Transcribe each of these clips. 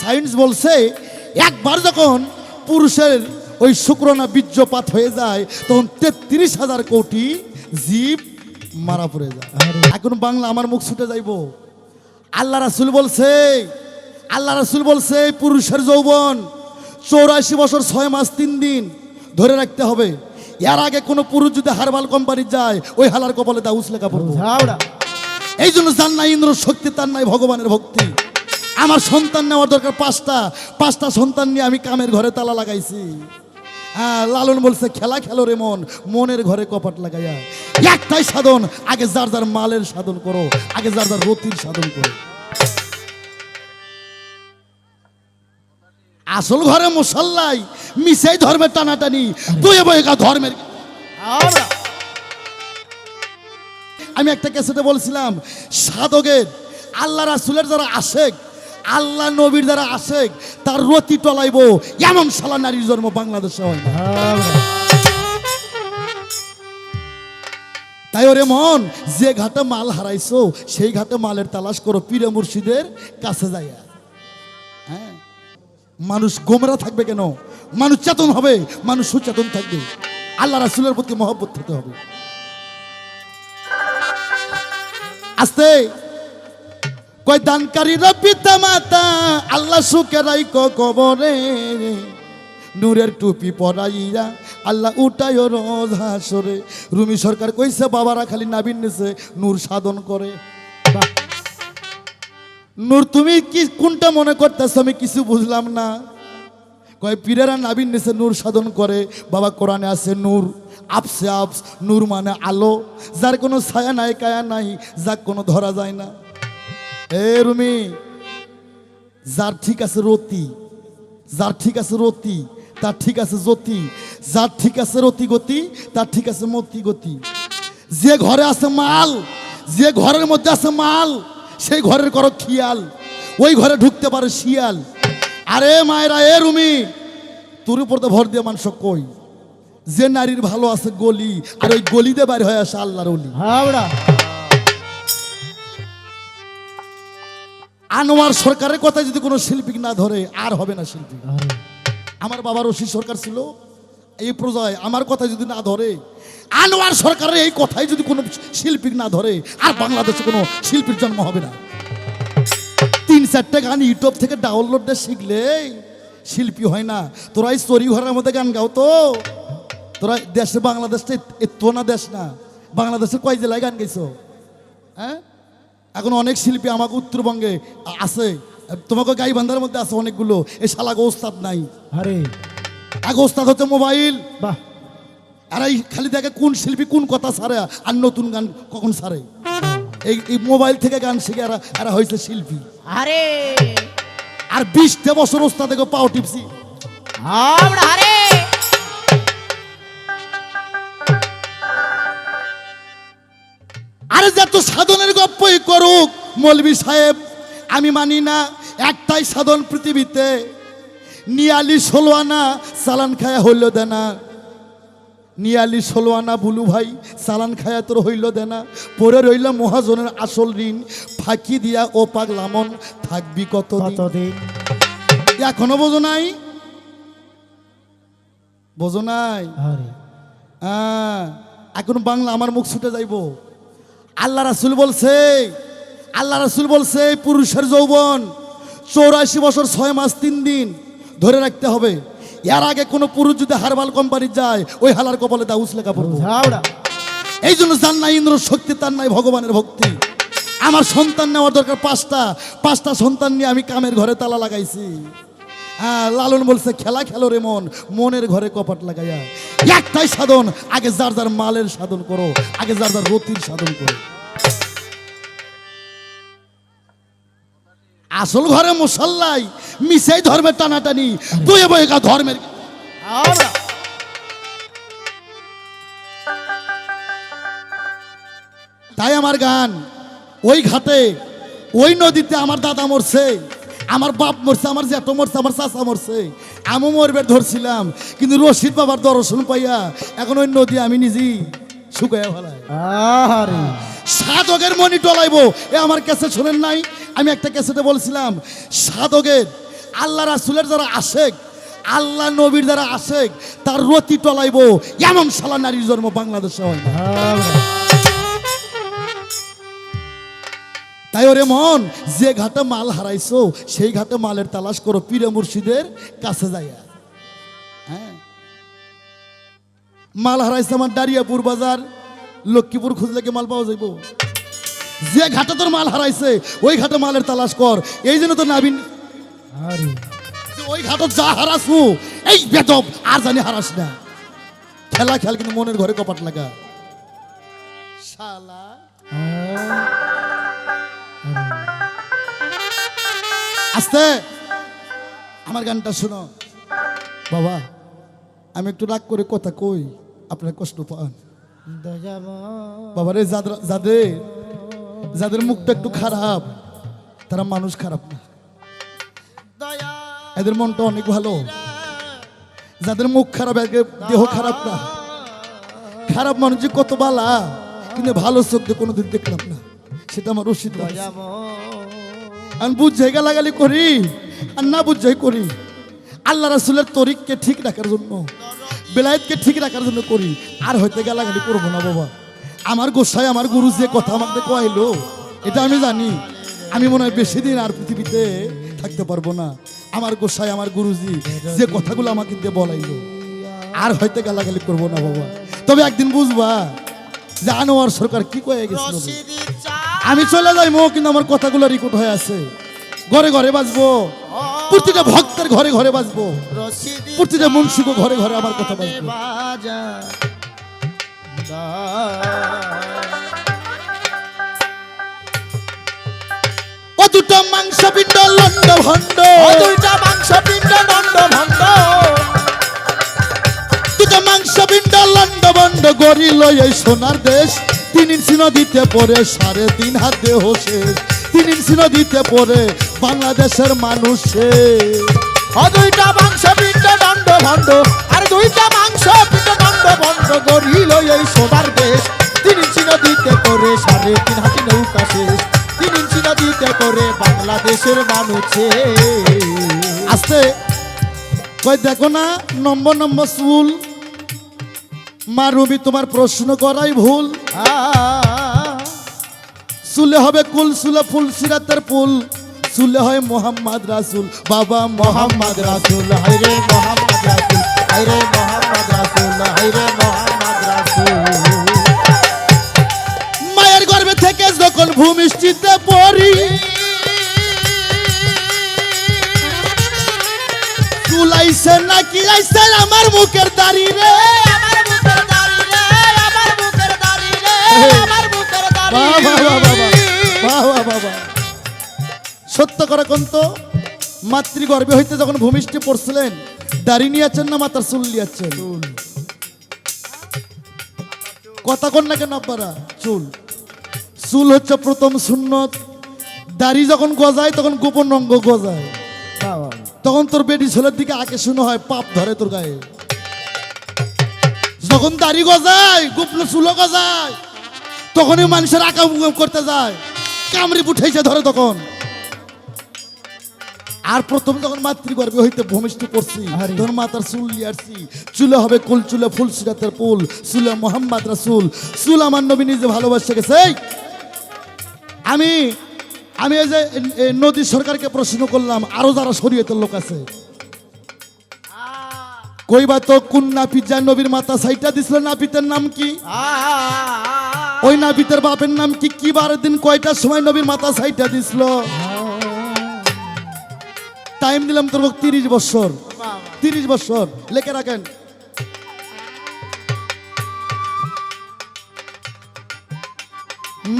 Science বলছে একবার যখন পুরুষের ওই শুক্রনা বীর্যপাত হয়ে যায় তখন তেত্রিশ হাজার কোটি জীব মারা পড়ে যায়। এখন বাংলা আমার মুখ ছুটে যাইব। আল্লাহ রাসুল বলছে আল্লাহ রাসুল বলছে পুরুষের যৌবন চৌরাশি বছর ছয় মাস তিন দিন ধরে রাখতে হবে। এর আগে কোনো পুরুষ যদি হারবাল কোম্পানি যায় ওই হালার কপালে তা উসলে কাপড় ঝাউড়া। এই জন্য যার নাই ইন্দ্র শক্তি তার নাই ভগবানের ভক্তি। আমার সন্তান নেওয়ার দরকার পাঁচটা পাঁচটা সন্তান নিয়ে আমি কামের ঘরে তালা লাগাইছি। হ্যাঁ লালন বলছে খেলা খেলো রে মন মনের ঘরে কপাট লাগাইয়া। একটাই সাধন আগে যার যার মালের সাধন করো আগে যার যার রতির সাধন করো। আসল ঘরে মশাল্লাই মিশাই ধর্মের টানাটানি দুয়ে বয়ে ধর্মের আমি একটা ক্যাসেটে বলছিলাম সাধকের আল্লাহ রাসুলের যারা আশেক আল্লাহ নবীর যারা আশেক তার রতি টলাইব। এমন সালা নারীর জন্ম বাংলাদেশে হয় তাই ওরে মন, যে ঘাটে মাল হারাইছো, সেই ঘাটে মালের তালাশ করো, পীরে মুর্শিদের কাছে যাইয়া। হ্যাঁ? মানুষ গোমরা থাকবে কেন? মানুষ চেতন হবে, মানুষ সুচেতন থাকবে। আল্লাহ রাসুলের প্রতি মহব্বত থাকতে হবে। আস্তে! কয় দানকারীরা পিতা মাতা, আল্লাহ সুখে রাইক কবরে। নূরের টুপি পরাইয়া আল্লাহ উঠায় রোজ হাসরে। রুমি সরকার কইছে, বাবারা খালি নাবিন নেছে নূর সাধন করে। নূর, তুমি কি, কোনটা মনে করতেছো আমি কিছু বুঝলাম না। কয়, পীরেরা নাবিন নেছে নূর সাধন করে। বাবা, কোরআনে আছে নূর, আপসে আপস, নূর মানে আলো। যার কোনো ছায়া নাই, কায়া নাই যার কোনো ধরা যায় না। এ রুমি, যার ঠিক আছে রতি, যার ঠিক আছে রতি, তার ঠিক আছে জ্যোতি, যার ঠিক আছে রতি গতি, তার ঠিক আছে মতি গতি। যে ঘরে আছে মাল, যে ঘরের মধ্যে আছে মাল, সেই ঘরের করো খিয়াল, ওই ঘরে ঢুকতে পারে শিয়াল। আরে মায়েরা, এ রুমি, তোর উপর তো ভর দিয়ে মানুষ কই? যে নারীর ভালো আছে গলি, আর ওই গলিতে বাইরে হয়ে আসে আল্লাহর অলি ঝাউড়া আনোয়ার সরকারের কথা যদি কোনো শিল্পী না ধরে আর হবে না শিল্পী। আমার বাবার রশি সরকার ছিল এই প্রজায় আমার কথা যদি না ধরে আনোয়ার সরকারের এই কথাই যদি কোনো শিল্পী না ধরে আর বাংলাদেশে কোনো শিল্পীর জন্ম হবে না। তিন চারটে গান ইউটিউব থেকে ডাউনলোড শিখলে শিল্পী হয় না। তোরা এই চরি ঘরের মধ্যে গান গাও তো। তোরা দেশে বাংলাদেশটা এত না দেশ না। বাংলাদেশের কয় জেলায় গান গেছো হ্যাঁ? এখন অনেক শিল্পী আমাকে উত্তরবঙ্গে আছে। তোমাকে গাইবান্ধার মধ্যে আছে অনেকগুলো। এই শালাগো ওস্তাদ নাই। আরে। এক ওস্তাদ হচ্ছে মোবাইল। বাহ। আর এই খালি দেখে কোন শিল্পী কোন কথা সারে আর নতুন গান কখন ছাড়ে এই এই মোবাইল থেকে গান শিখে এরা এরা হয়েছে শিল্পী। আরে। আর বিশটা বছর ওস্তাদ দেখো পাও টিপসি আমরা আরে। আরে যত সাধনের গপ্পই করুক মৌলবি সাহেব আমি মানি না একটাই সাধন পৃথিবীতে। নিয়ালি ষোলো আনা সালান খায়া হইল দেনা নিয়ালি ষোলো আনা বুলু ভাই সালান খায়া তোর হইল দেনা পরে রইল মহাজনের আসল ঋণ ফাঁকি দিয়া ও পাক লামন থাকবি কত কতদিন? এখনও বোঝো নাই? বোঝো নাই? এখন বাংলা আমার মুখ ছুটে যাইব। আল্লাহ রাসুল বলছে আল্লাহ রাসুল বলছে পুরুষের যৌবন চৌরাশি বছর ছয় মাস তিন দিন ধরে রাখতে হবে। এর আগে কোনো পুরুষ যদি হারবাল কোম্পানি যায় ওই হালার কপালে তা উসলে কাপড় এই জন্য যার নাই ইন্দ্র শক্তি তার নাই ভগবানের ভক্তি। আমার সন্তান নেওয়ার দরকার পাঁচটা পাঁচটা সন্তান নিয়ে আমি কামের ঘরে তালা লাগাইছি। হ্যাঁ লালন বলছে খেলা খেলো রে মন মনের ঘরে কপাট লাগাইয়া। একটাই সাধন আগে যার যার মালের সাধন করো আগে যার যার রতির সাধন করো। আসল ঘরে মশাল্লাই মিশাই ধর্মের টানাটানি দুয়ে বয়ে ধর্মের তাই আমার গান ওই ঘাটে ওই নদীতে আমার দাদা মরছে আমার বাপ মরছে আমার জ্যাঠো মরছে আমার চাচা মরছে। আমি মরবে ধরছিলাম কিন্তু রশিদ বাবার দর্শন পাইয়া এখন ওই নদী আমি নিজেই শুকাইয়া ফেলাই আরে সাধকের মনি টলাইবো এ আমার ক্যাসেট শোনেন নাই আমি একটা ক্যাসেটে বলছিলাম সাধকের আল্লাহ রাসুলের যারা আশেক আল্লাহ নবীর যারা আশেক তার রতি টলাইব এমন শালা নারীর জন্ম বাংলাদেশে হয় তাই ওরে মন যে ঘাটে মাল হারাইছো সেই ঘাটে মালের তালাশ করো পীরে মুর্শিদের কাছে যাইয়া। মাল হারাইছে আমার দাঁড়িয়াপুর বাজার। লক্ষ্মীপুর খুঁজলে কি মাল পাওয়া যাইব? যে ঘাটে তোর মাল হারাইছে ওই ঘাটে মালের তালাশ কর। এই জন্য তোর নাবিন আরে। ওই ঘাটত যা হারাসু এই বেদব আর জানি হারাস না। খেলা খেল কিন্তু মনের ঘরে কপাট লাগা। শালা। আস্তে। আমার গানটা শোনো। বাবা। আমি একটু রাগ করে কথা কই। আপনার কষ্ট পান। বাবারে যাদের যাদের যাদের মুখটা একটু খারাপ তারা মানুষ খারাপ না। এদের মনটা অনেক ভালো। যাদের মুখ খারাপ একে দেহ খারাপ না। খারাপ মানুষ যে কত বালা কিন্তু ভালো চোখ কোনোদিন দেখলাম না। সেটা আমার রসিদ আমি বুঝাই গালাগালি করি আর না বুঝাই করি। আল্লাহ রাসুলের তরিককে ঠিক রাখার জন্য। বেলায়েতকে ঠিক রাখার জন্য করি। আর হয়তো গালাগালি করব না বাবা। আমার গোসাই আমার গুরু যে কথা আমাকে কইলো এটা আমি জানি। আমি মনে হয় বেশি দিন আর পৃথিবীতে থাকতে পারব না। আমার গোসাই আমার গুরুজি যে কথাগুলো আমাকে দিয়ে বলাইলো আর হয়তো গালাগালি করব না বাবা। তবে একদিন বুঝবা যে আনোয়ার সরকার কি কয়ে গেছিল আমি চলে যাই মো কিন্তু আমার কথাগুলো রেকর্ড হয়ে আছে। ঘরে ঘরে বাজবো। প্রতিটা ভক্তের ঘরে ঘরে বাজবো। প্রতিটা মুন্সিকো ঘরে ঘরে আমার কথা বাজবো। ও দুটো মাংস পিণ্ড লন্ড ভণ্ড। দুইটা মাংস পিণ্ড দণ্ড ভণ্ড। দুটো মাংস পিণ্ড লন্ড ভণ্ড গরিল এই সোনার দেশ। তিন ইঞ্চি নদীতে পড়ে সাড়ে তিন হাত দেহ শেষ। ইঞ্চি নদীতে পড়ে বাংলাদেশের ও দুইটা মাংস পিণ্ড দণ্ড ভণ্ড, আর দুইটা মাংস পিণ্ড দণ্ড ভণ্ড গরিল এই সোনার দেশ। তিন ইঞ্চি নদীতে করে সাড়ে তিন হাতি নৌকা শেষ। তিন ইঞ্চি নদীতে করে বাংলাদেশের মানুষে। আস্তে, কই দেখো না, নম্বর নম্বর চুল। মা রবি তোমার প্রশ্ন করাই ভুল। চুলে হবে কুল চুলে ফুল সিরাতের ফুল। চুলে হয় মোহাম্মদ রাসুল। বাবা মোহাম্মদ রাসুল। হাইরে মোহাম্মদ রাসুল। হাইরে মোহাম্মদ রাসুল। হাইরে মোহাম্মদ রাসুল। মায়ের গর্ভে থেকে যখন ভূমিষ্ঠিতে পড়ি চুলাইছে নাকি আইছে আমার মুখের দাড়ি রে। আমার বুকের দাড়ি রে আমার বুকের দাড়ি রে আমার বুকের দাড়ি বাহ, বাহ, সত্য করে কোন তো মাতৃগর্ভে হইতে যখন ভূমিষ্ঠি পড়ছিলেন দাড়ি নিয়েছেন না মাতার চুল নিয়েছেন? কথা কন না কেন আপনারা চুল। চুল হচ্ছে প্রথম সুন্নত। দাড়ি যখন গজায় তখন গোপন রঙ্গ গজায়। তখন তোর বেটি ছেলের দিকে শুনে হয় পাপ ধরে তোর গায়ে। যখন দাড়ি গজায় গোপন চুলো গজায় তখনই মানুষের আঁকা করতে যায়। কামড়ি উঠেছে ধরে তখন। আর প্রথম যখন মাতৃগর্ভে হইতে ভূমিষ্ঠ করছি। তখন মাতার চুল নিয়ে আসছি। চুলে হবে কুল চুলে ফুল সিরাতের পুল চুলে মোহাম্মদ রাসুল। চুল আমার নবী নিজে ভালোবাসে গেছে। আমি আমি এই যে নদী সরকারকে প্রশ্ন করলাম আরও যারা শরীয়তের লোক আছে। কইবা তো কোন নাপিত যা নবীর মাতা সাইটা দিছিল নাপিতের নাম কি? ওই নাপিতের বাপের নাম কি কি বারের দিন কয়টার সময় নবীর মাথা সাইটা দিছিল? টাইম দিলাম তোর তিরিশ বছর। তিরিশ বছর। লেখে রাখেন।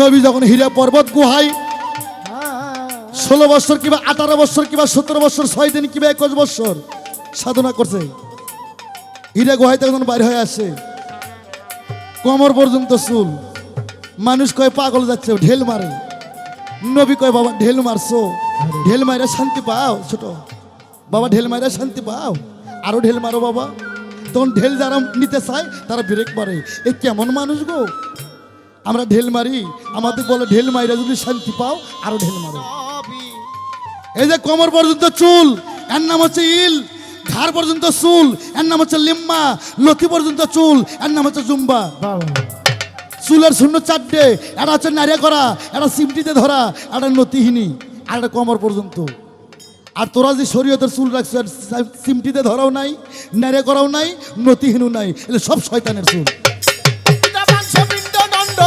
নবী যখন হীরা পর্বত গুহাই ষোলো বছর কিংবা আঠারো বছর কিংবা সতেরো বছর, ছয় দিন কিংবা একুশ বছর সাধনা করছে। হীরা গুহাইতে যখন বাইরে হয়ে আসে। কোমর পর্যন্ত চুল। মানুষ কয় পাগল যাচ্ছে ঢেল মারে। নবী কয় বাবা ঢেল মারছো। ঢেল মারে শান্তি পাও ছোট। বাবা ঢেল মারে শান্তি পাও। আরও ঢেল মারো বাবা। তখন ঢেল যারা নিতে চায় তারা ব্রেক মারে। এ কেমন মানুষ গো? আমরা ঢেল মারি। আমাদের বলে ঢেল মাইরা যদি শান্তি পাও আরও ঢেল মারো। এই যে কোমর পর্যন্ত চুল এর নাম হচ্ছে ইল। ঘাড় পর্যন্ত চুল এর নাম হচ্ছে লিম্মা লথি পর্যন্ত চুল এর নাম হচ্ছে জুম্বা। চুলের শূন্য চারটে এটা হচ্ছে নাড়িয়া করা এটা সিমটিতে ধরা এটা নতিহীনী, আর এটা কমর পর্যন্ত আর তোরা যে শরীয়তের চুল রাখছো সিমটিতে ধরাও নাই, নাড়িয়া করাও নাই, নতিহীনও নাই, এগুলো সব শয়তানের চুল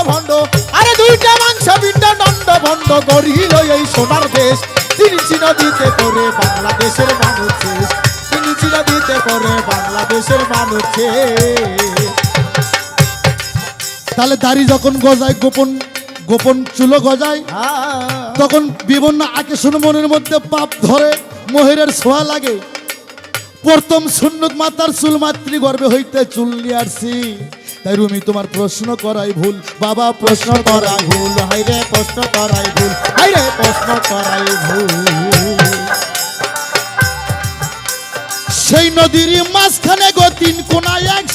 ভণ্ড, আরে দুইটা মাংস পিণ্ড দণ্ড ভণ্ড গরিল এই সোনার দেশ তিনি ছিল দিতে করে বাংলাদেশের মানুষ শেষ। তিনি ছিল দিতে করে বাংলাদেশের মানুষ। তাহলে দাড়ি যখন গজায় গোপন গোপন চুলো গজায় তখন বিভিন্ন আকর্ষণ মনের মধ্যে পাপ ধরে মোহেরের ছোঁয়া লাগে। প্রথম সুন্নত মাতার চুল মাতৃ গর্বে হইতে চুল নিয়ে আসছি। তাই রুমি তোমার প্রশ্ন করাই ভুল। বাবা প্রশ্ন করাই ভুল। হাইরে প্রশ্ন করাই ভুল। হাইরে প্রশ্ন করাই ভুল। সেই নদীর মাঝখানে গো তিন কোনায় একশো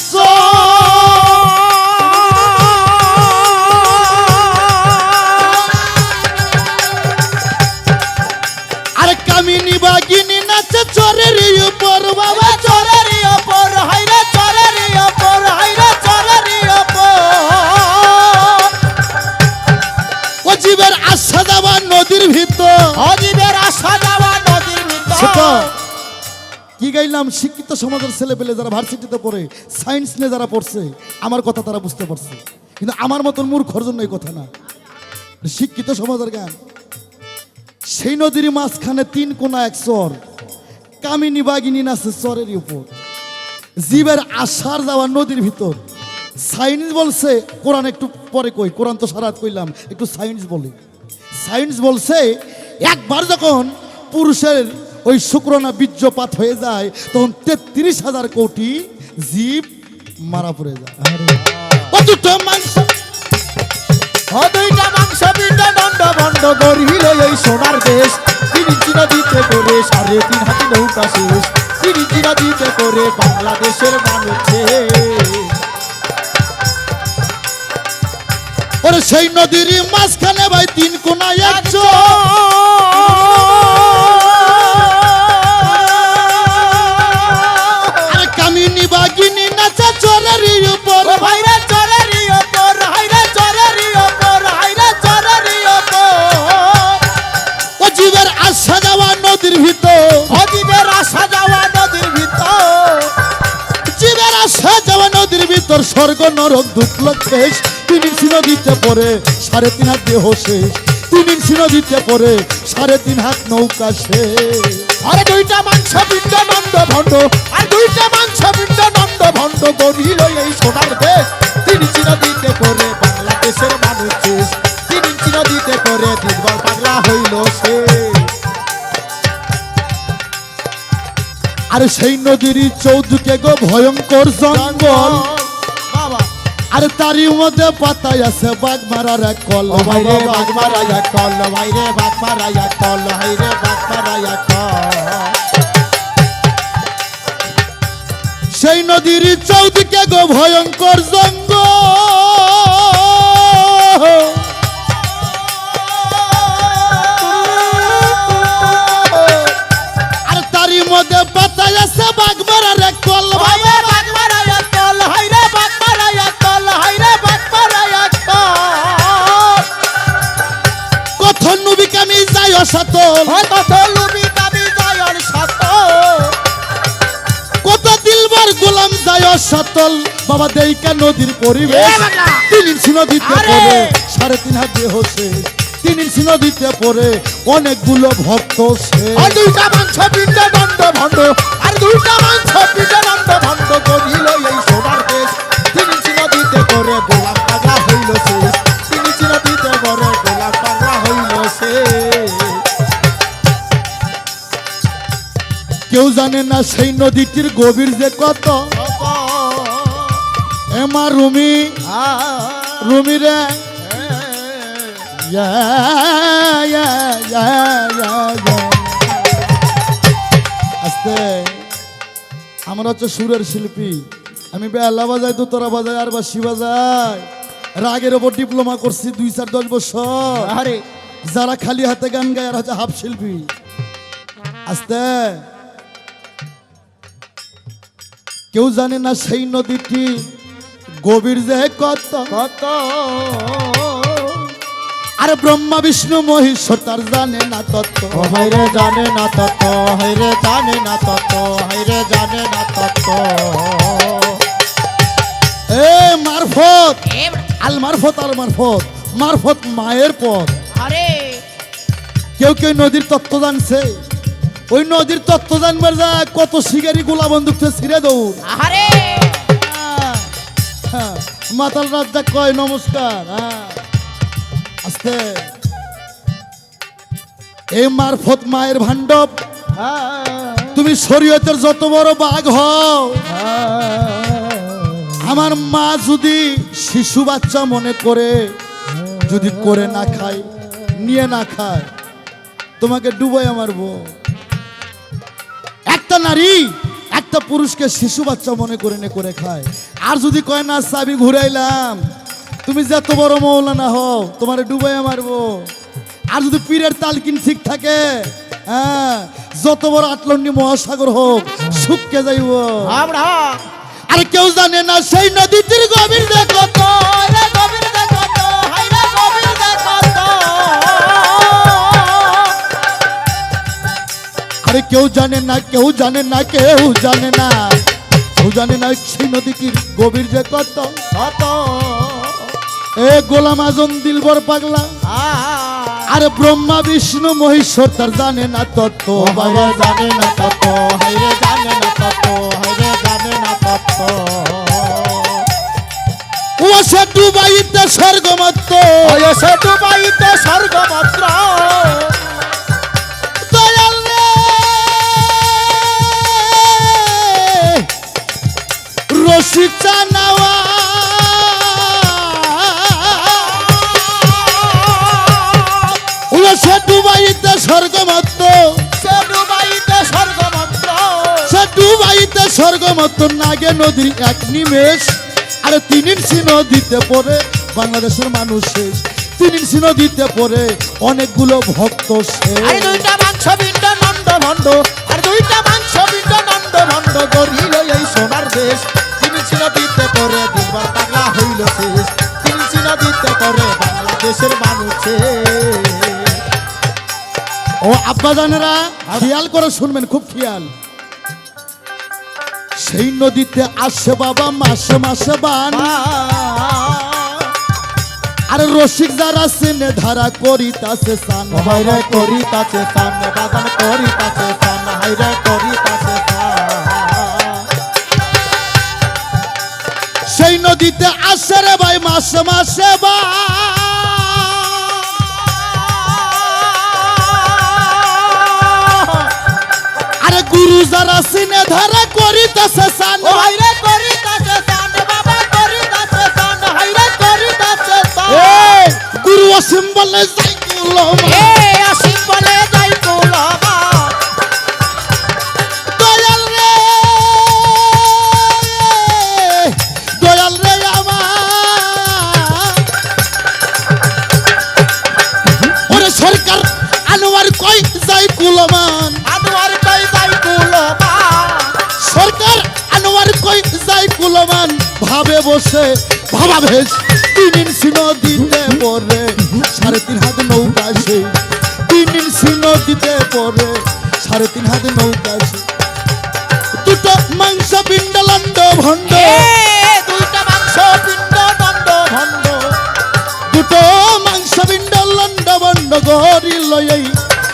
কি শিক্ষিত সমাজের ছেলে পেলে যারা ভার্সিটিতে পড়ে সায়েন্স নিয়ে যারা পড়ছে, আমার কথা তারা বুঝতে পারছে। কিন্তু আমার মতন মূর্খর জন্য এই কথা না। শিক্ষিত সমাজের গান সেই নদীর মাঝখানে তিন কোনা এক চর কামিনী বাগিনী নাচে চরের উপর। জীবের আশার যাওয়া নদীর ভিতর। সায়েন্স বলছে, কোরআন একটু পরে কই, কোরআন তো সারাত কইলাম, একটু সায়েন্স বলি। সায়েন্স বলছে, একবার যখন পুরুষের ওই শুক্রনা বীর্যপাত হয়ে যায় তখন তেত্রিশ হাজার কোটি জীব মারা পড়ে যায়। ও দুটো মাংস। ও দুইটা মাংস পিণ্ড দণ্ড ভণ্ড গরিল এই সোনার দেশ। তিনি চির দিতে করে সাড়ে তিন হাতি নৌকা শেষ। তিনি চির দিতে করে বাংলাদেশের মানুষ ওরে সেই নদীর মাঝখানে ভাই তিন কোনা একশো স্বর্গ নরক দুঃখ শেষ তিন ইঞ্চি নদীতে পড়ে, সাড়ে তিন হাত দেহ শেষ। তিন ইঞ্চি নদীতে পড়ে, সাড়ে তিন হাত নৌকা শেষ। আরে দুইটা মাংস পিণ্ড নন্দ ভণ্ড আর দুইটা মাংস পিণ্ড নন্দ ভণ্ড গরিল এই সোনার দেশ। তিনি চির দিতে করে বাংলাদেশের মানুষ শেষ। তিনি চির দিতে করে দুর্বল বাংলা হইল সে। আর সেই নদীর চৌদুকে গো ভয়ঙ্কর জঙ্গল। আর তারই মধ্যে পাতায় আছে বাঘ মারার এক কল। ভাইরে বাঘ মারাইয়া কল ভাইরে বাঘ মারাইয়া কল হাইরে বাঘ মারাইয়া কল। সেই নদীর চৌদিকে গো ভয়ঙ্কর জঙ্গল আর তারই মধ্যে পাতায় আছে বাঘ মারার এক কল হাইরে অসাতল কত লুবি দাবি সাত কত দিলবার গোলাম যায় অসাতল বাবা দেইকা নদীর পরিবেশ। তিন ইঞ্চি নদীতে পড়ে সাড়ে তিন হাত দিয়ে হচ্ছে। তিন ইঞ্চি নদীতে পড়ে অনেকগুলো ভক্ত সে। আর দুইটা মাংস পিণ্ড দণ্ড ভণ্ড। আর দুইটা মাংস পিণ্ড দণ্ড ভণ্ড করিল। জানে না সেই নদীটির গভীর যে কত? এমা রুমি রুমি রে। আস্তে। আমরা হচ্ছে সুরের শিল্পী। আমি বেলা বাজাই দোতরা বাজাই আর বাসি বাজাই। রাগের ওপর ডিপ্লোমা করছি দুই চার দশ বছর। আরে। যারা খালি হাতে গান গায় আর হচ্ছে হাফ শিল্পী। আস্তে। কেউ জানে না সেই নদীটি। গভীর যে কত। কত। আর ব্রহ্মা বিষ্ণু মহেশ্বর তার জানে না তত্ত্ব। ও হাইরে জানে না তত হাইরে জানে না তত হাইরে জানে না তত এ মারফত। আল মারফত আল মারফত। মারফত মায়ের পথ। আরে। কেউ কেউ নদীর তত্ত্ব জানছে। ওই নদীর তত্ত্ব জানবার যা কত শিকারি গোলা বন্দুক ছিঁড়ে দৌড়। আরে হ্যাঁ, মাতাল রাজা কয় নমস্কার হ্যাঁ আস্তে। এই মারফত মায়ের ভাণ্ডব তুমি শরীয়তের যত বড় বাঘ হও আমার মা যদি শিশু বাচ্চা মনে করে যদি করে না খায় নিয়ে না খায় তোমাকে ডুবাই মারবো একটা নারী একটা পুরুষকে শিশু বাচ্চা মনে করে নে করে খায়। আর যদি কয় না চাবি ঘুরাইলাম। তুমি যত বড় মৌলানা হও তোমার ডুবাই মারবো। আর যদি পীরের তালকিন ঠিক থাকে হ্যাঁ যত বড় আটলন্ডি মহাসাগর হোক শুককে যাইব। আমরা আর কেউ জানে না সেই নদীটির গভীর দেখো আরে কেউ জানে না কেউ জানে না কেউ জানে না। কেউ জানে না সেই নদীটির গভীর যে কত কত এ গোলাম আজম দিলবর পাগলা। আরে ব্রহ্মা বিষ্ণু মহেশ্বর তার জানে না তত্ত্ব। ও বাবা জানে না তত হাইরে জানে না তত হাইরে জানে না তত ও সে ডুবাইতে স্বর্গমত্ত বয়সে ডুবাইতে স্বর্গমাত্র। দয়াল রে রশি সে ডুবাইতে স্বর্গমত্ত। সে ডুবাইতে স্বর্গমাত্র সে ডুবাইতে স্বর্গমত্ত নাগে নদীর এক নিমেষ। আরে তিন ইঞ্চি নদীতে পড়ে বাংলাদেশের মানুষ শেষ। তিন ইঞ্চি নদীতে পড়ে অনেকগুলো ভক্ত শেষ। দুইটা মাংস পিণ্ড নন্দ ভণ্ড আর দুইটা মাংস পিণ্ড নন্দ ভণ্ড গরিল এই সোনার দেশ। দিতে করে দিনবার পাগলা হইল শেষ। করে বাংলাদেশের মানুষে ও আব্বাজানেরা, খেয়াল করে শুনবেন, খুব খেয়াল। সেই নদীতে আসে বাবা, মাসে মাসে বান। আর রসিক যারা সিনে ধারা করিতাছে সান। হাইরে করি তাছে সান বাদান করি তাছে সান হাইরে ভাই মাসে মাসে আরে গুরু যারা সিনে ধরে করিতেছে সান। হাইরে করি সান বাবা করি সান হাইরে করি সান। গুরু অসীম বলে যাই ভেজ তিন ইঞ্চি নদীতে পড়ে সাড়ে তিন হাত নৌকা সে। তিন ইঞ্চি নদীতে পড়ে সাড়ে তিন হাত নৌকা সে। দুটো মাংস পিণ্ড লন্ড ভণ্ড। এ দুইটা মাংস পিণ্ড নন্দ ভণ্ড। দুটো মাংস পিণ্ড লন্ড ভণ্ড গরি লই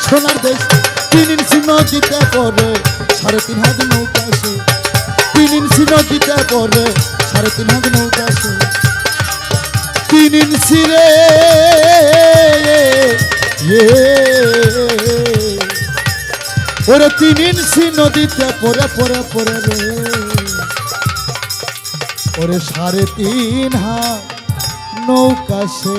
সোনার দেশ। তিন ইঞ্চি নদীতে পড়ে সাড়ে তিন হাত নৌকা সে। তিন ইঞ্চি নদীতে পড়ে সাড়ে তিন হাত নৌকা তিন ইঞ্চি ওরে তিন ইঞ্চি নদীতে পরে পরে পরে রে। ওরে সাড়ে তিন হা নৌকা সে।